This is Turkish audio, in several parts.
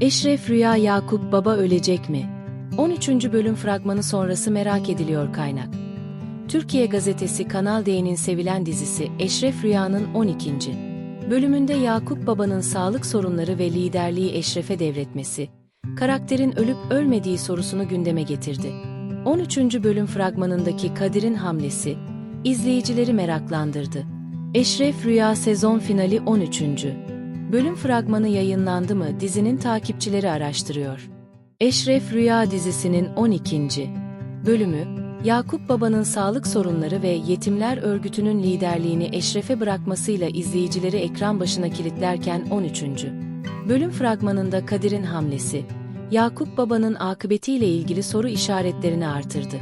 Eşref Rüya Yakup Baba ölecek mi? 13. bölüm fragmanı sonrası merak ediliyor kaynak. Türkiye Gazetesi Kanal D'nin sevilen dizisi Eşref Rüya'nın 12. bölümünde Yakup Baba'nın sağlık sorunları ve liderliği Eşref'e devretmesi, karakterin ölüp ölmediği sorusunu gündeme getirdi. 13. bölüm fragmanındaki Kadir'in hamlesi, izleyicileri meraklandırdı. Eşref Rüya sezon finali 13. Bölüm fragmanı yayınlandı mı dizinin takipçileri araştırıyor. Eşref Rüya dizisinin 12. bölümü, Yakup Baba'nın sağlık sorunları ve yetimler örgütünün liderliğini Eşref'e bırakmasıyla izleyicileri ekran başına kilitlerken 13. bölüm fragmanında Kadir'in hamlesi, Yakup Baba'nın akıbetiyle ilgili soru işaretlerini artırdı.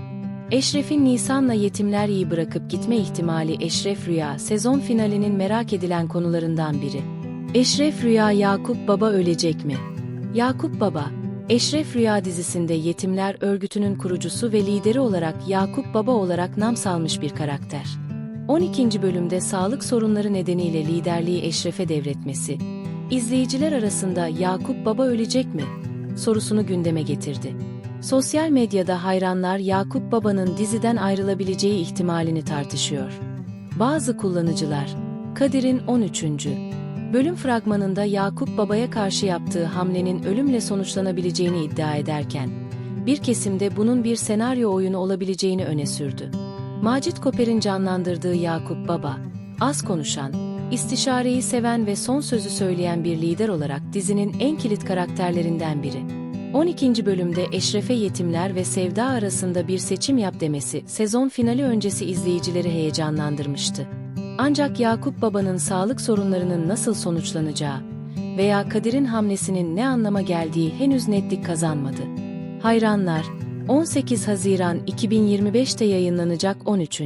Eşref'in Nisan'la yetimler iyi bırakıp gitme ihtimali Eşref Rüya sezon finalinin merak edilen konularından biri. Eşref Rüya Yakup Baba ölecek mi? Yakup Baba, Eşref Rüya dizisinde Yetimler Örgütü'nün kurucusu ve lideri olarak Yakup Baba olarak nam salmış bir karakter. 12. bölümde sağlık sorunları nedeniyle liderliği Eşref'e devretmesi, izleyiciler arasında Yakup Baba ölecek mi? sorusunu gündeme getirdi. Sosyal medyada hayranlar Yakup Baba'nın diziden ayrılabileceği ihtimalini tartışıyor. Bazı kullanıcılar, Kadir'in 13. bölüm fragmanında Yakup Baba'ya karşı yaptığı hamlenin ölümle sonuçlanabileceğini iddia ederken, bir kesimde bunun bir senaryo oyunu olabileceğini öne sürdü. Macit Koper'in canlandırdığı Yakup Baba, az konuşan, istişareyi seven ve son sözü söyleyen bir lider olarak dizinin en kilit karakterlerinden biri. 12. bölümde Eşref'e yetimler ve Sevda arasında bir seçim yap demesi sezon finali öncesi izleyicileri heyecanlandırmıştı. Ancak Yakup Baba'nın sağlık sorunlarının nasıl sonuçlanacağı veya Kadir'in hamlesinin ne anlama geldiği henüz netlik kazanmadı. Hayranlar, 18 Haziran 2025'te yayınlanacak 13.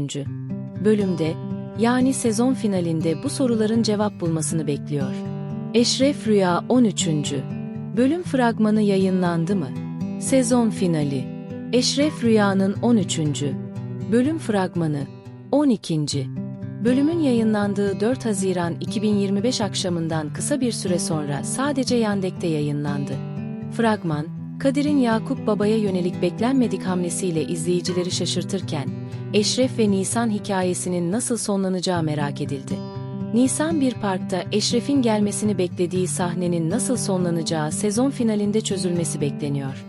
bölümde, yani sezon finalinde bu soruların cevap bulmasını bekliyor. Eşref Rüya 13. bölüm fragmanı yayınlandı mı? Sezon finali Eşref Rüya'nın 13. bölüm fragmanı 12. Bölümün yayınlandığı 4 Haziran 2025 akşamından kısa bir süre sonra sadece Yandek'te yayınlandı. Fragman, Kadir'in Yakup Baba'ya yönelik beklenmedik hamlesiyle izleyicileri şaşırtırken, Eşref ve Nisan hikayesinin nasıl sonlanacağı merak edildi. Nisan bir parkta Eşref'in gelmesini beklediği sahnenin nasıl sonlanacağı sezon finalinde çözülmesi bekleniyor.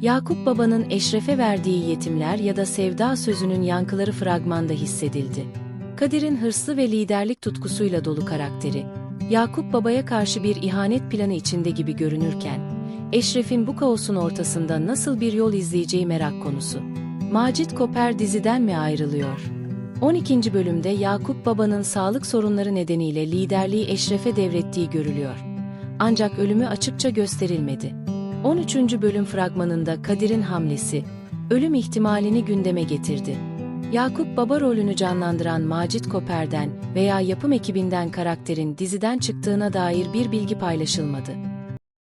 Yakup Baba'nın Eşref'e verdiği yetimler ya da sevda sözünün yankıları fragmanda hissedildi. Kadir'in hırslı ve liderlik tutkusuyla dolu karakteri, Yakup Baba'ya karşı bir ihanet planı içinde gibi görünürken, Eşref'in bu kaosun ortasında nasıl bir yol izleyeceği merak konusu. Macit Koper diziden mi ayrılıyor? 12. bölümde Yakup Baba'nın sağlık sorunları nedeniyle liderliği Eşref'e devrettiği görülüyor. Ancak ölümü açıkça gösterilmedi. 13. bölüm fragmanında Kadir'in hamlesi, ölüm ihtimalini gündeme getirdi. Yakup Baba rolünü canlandıran Macit Koper'den veya yapım ekibinden karakterin diziden çıktığına dair bir bilgi paylaşılmadı.